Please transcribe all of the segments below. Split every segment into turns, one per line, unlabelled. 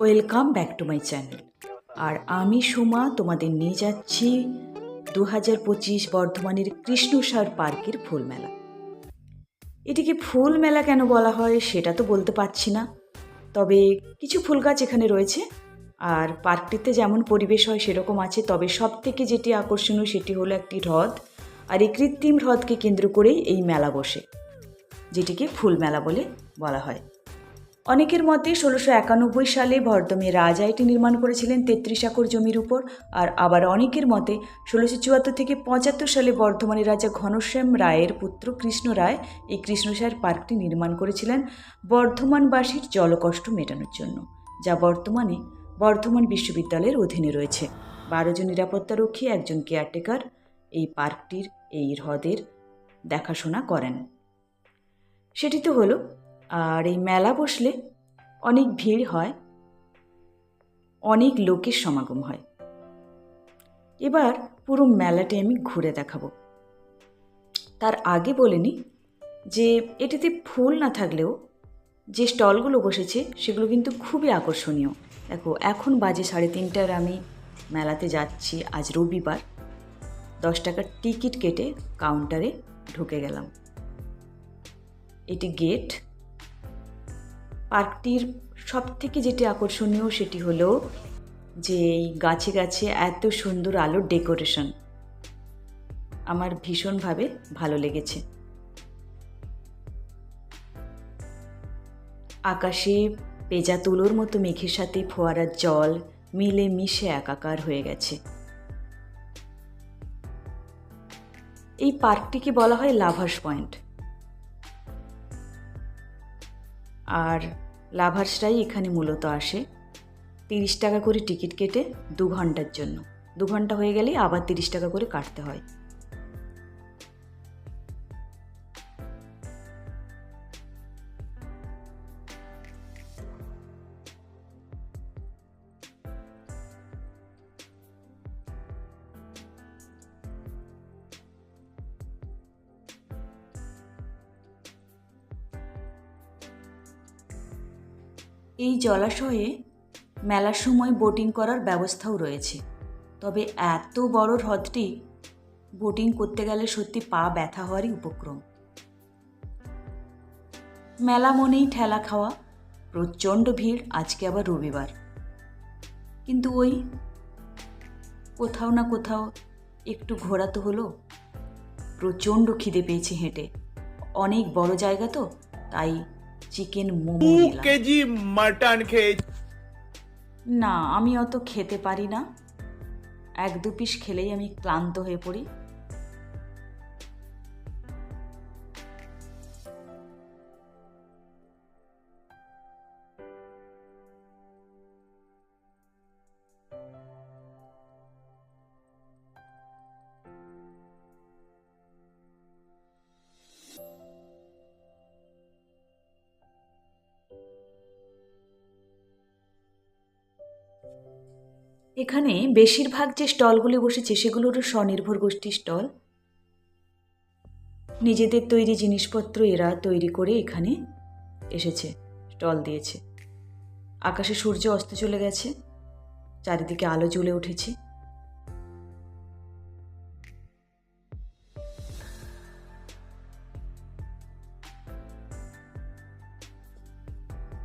Welcome back to my channel আর আমি সোমা, তোমাদের নিয়ে যাচ্ছি দু হাজার পঁচিশ বর্ধমানের কৃষ্ণসার পার্কের ফুল মেলা এটিকে ফুল মেলা কেন বলা হয় সেটা তো বলতে পারছি না। তবে কিছু ফুল গাছ এখানে রয়েছে, আর পার্কটিতে যেমন পরিবেশ হয় সেরকম আছে, তবে সব থেকে যেটি আকর্ষণীয় সেটি হলো একটি হ্রদ, আর এই কৃত্রিম হ্রদকে কেন্দ্র করেই এই মেলা বসে, যেটিকে ফুল মেলা বলে বলা হয়। অনেকের মতে ষোলোশো একানব্বই সালে ভরদমে রাজা এটি নির্মাণ করেছিলেন তেত্রিশ একর জমির উপর। আর আবার অনেকের মতে ষোলোশো চুয়াত্তর থেকে পঁচাত্তর সালে বর্ধমানের রাজা ঘনশ্যাম রায়ের পুত্র কৃষ্ণ রায় এই কৃষ্ণসার পার্কটি নির্মাণ করেছিলেন বর্ধমানবাসীর জলকষ্ট মেটানোর জন্য, যা বর্তমানে বর্ধমান বিশ্ববিদ্যালয়ের অধীনে রয়েছে। বারো জন নিরাপত্তারক্ষী, একজন কেয়ারটেকার এই পার্কটির এই হ্রদের দেখাশোনা করেন। সেটি তো হলো আর এই মেলা বসলে অনেক ভিড় হয়, অনেক লোকের সমাগম হয়। এবার পুরো মেলাটি আমি ঘুরে দেখাবো। তার আগে বলে নিই যে এটিতে ফুল না থাকলেও যে স্টলগুলো বসেছে সেগুলো কিন্তু খুবই আকর্ষণীয়। দেখো, এখন বাজে সাড়ে তিনটার আমি মেলাতে যাচ্ছি আজ রবিবার। দশ টাকার টিকিট কেটে কাউন্টারে ঢুকে গেলাম। এটি গেট পার্কটির সব থেকে যেটি আকর্ষণীয় সেটি হলো যে এই গাছে গাছে এত সুন্দর আলোর ডেকোরেশন। আমার ভীষণভাবে ভালো লেগেছে। আকাশে পেজা তুলোর মতো মেঘের সাথে ফোয়ারার জল মিলে মিশে একাকার হয়ে গেছে। এই পার্কটিকে বলা হয় লাভার্স পয়েন্ট। আর লাভার্সরাই এখানে মূলত আসে। তিরিশ টাকা করে টিকিট কেটে দু ঘণ্টার জন্য। দু ঘণ্টা হয়ে গেলেই আবার তিরিশ টাকা করে কাটতে হয়। এই জলাশয়ে মেলার সময় বোটিং করার ব্যবস্থাও রয়েছে। তবে এত বড় হ্রদটি বোটিং করতে গেলে সত্যি পা ব্যথা হওয়ারই উপক্রম। মেলা মনেই ঠেলা খাওয়া, প্রচণ্ড ভিড়, আজকে আবার রবিবার। কিন্তু ওই কোথাও না কোথাও একটু ঘোরা তো হলো। প্রচণ্ড খিদে পেয়েছে হেঁটে। অনেক বড় জায়গা তো, তাই চিকেন মোমো নিলাম।
কেজি মাটন খেয়ে
না আমি অত খেতে পারি না। এক দু পিস খেলেই আমি ক্লান্ত হয়ে পড়ি। এখানে বেশিরভাগ যে স্টলগুলি বসেছে সেগুলো হলো স্বনির্ভর গোষ্ঠীর স্টল। নিজেদের তৈরি জিনিসপত্র এরা তৈরি করে এখানে এসেছে, স্টল দিয়েছে। আকাশে সূর্য অস্ত চলে গেছে, চারিদিকে আলো জ্বলে উঠেছে।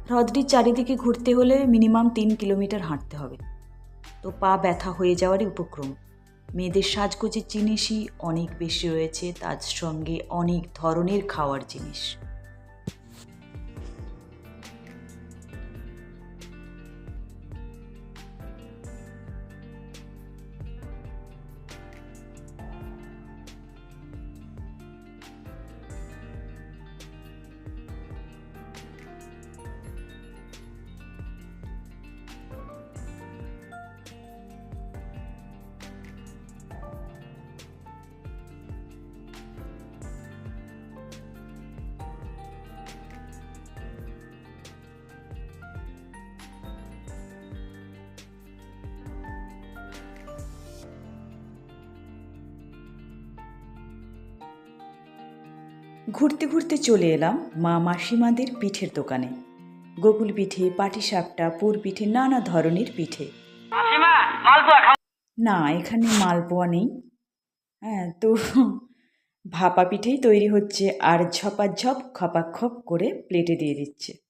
হ্রদটির চারিদিকে ঘুরতে হলে মিনিমাম তিন কিলোমিটার হাঁটতে হবে। তো পা ব্যথা হয়ে যাওয়ারই উপক্রম। মেয়েদের সাজগোজের জিনিসই অনেক বেশি রয়েছে, তার সঙ্গে অনেক ধরনের খাওয়ার জিনিস। ঘুরতে ঘুরতে চলে এলাম মা মাসিমাদের পিঠের দোকানে। গোকুল পিঠে পাটিসাপটা পুর পিঠে নানা ধরনের পিঠে। না এখানে মালপোয়া নেই। হ্যাঁ তো ভাপা পিঠেই তৈরি হচ্ছে আর ঝপাঝপ খপাক্ষপ করে প্লেটে দিয়ে দিচ্ছে।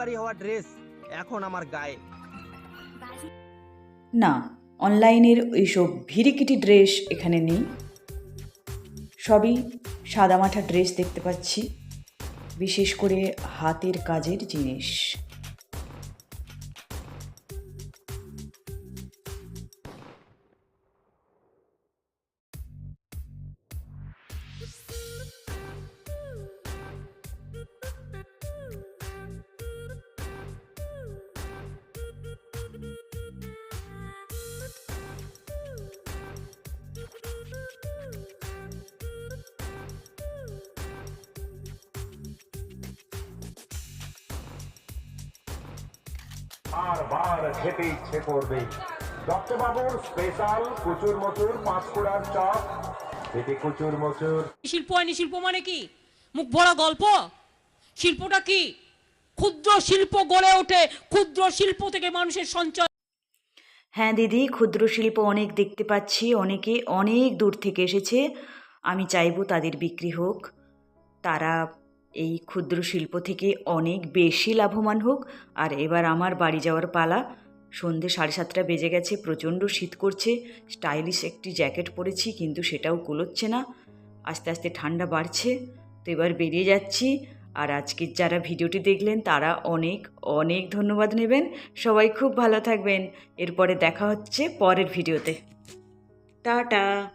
বাড়ি হওয়া ড্রেস এখন আমার গায়ে।
না, অনলাইনের এইসব ভিড়িকিটি ড্রেস এখানে নেই। সবই সাদামাঠা ড্রেস দেখতে পাচ্ছি, বিশেষ করে হাতের কাজের জিনিস।
বারবার খেতে ইচ্ছে করবে। দত্তবাবুর স্পেশাল কুচুর মচুর পাঁচকুড়ার চপ। এতে কুচুর মচুর
শিল্প হয়নি শিল্প মানে কি? মুখ ভরা গল্প? শিল্পটা কি? ক্ষুদ্র শিল্প গড়ে ওঠে ক্ষুদ্র শিল্প থেকে মানুষের সঞ্চয়।
হ্যাঁ দিদি ক্ষুদ্র শিল্প অনেক দেখতে পাচ্ছি অনেকে অনেক দূর থেকে এসেছে। আমি চাইব তাদের বিক্রি হোক। তারা এই ক্ষুদ্র শিল্প থেকে অনেক বেশি লাভবান হোক। আর এবার আমার বাড়ি যাওয়ার পালা। সন্ধে সাড়ে সাতটা বেজে গেছে, প্রচণ্ড শীত করছে। স্টাইলিশ একটি জ্যাকেট পরেছি, কিন্তু সেটাও কুলোচ্ছে না। আস্তে আস্তে ঠান্ডা বাড়ছে। তো এবার বেরিয়ে যাচ্ছি। আর আজকের যারা ভিডিওটি দেখলেন, তারা অনেক অনেক ধন্যবাদ নেবেন। সবাই খুব ভালো থাকবেন। এরপরে দেখা হচ্ছে পরের ভিডিওতে। টাটা!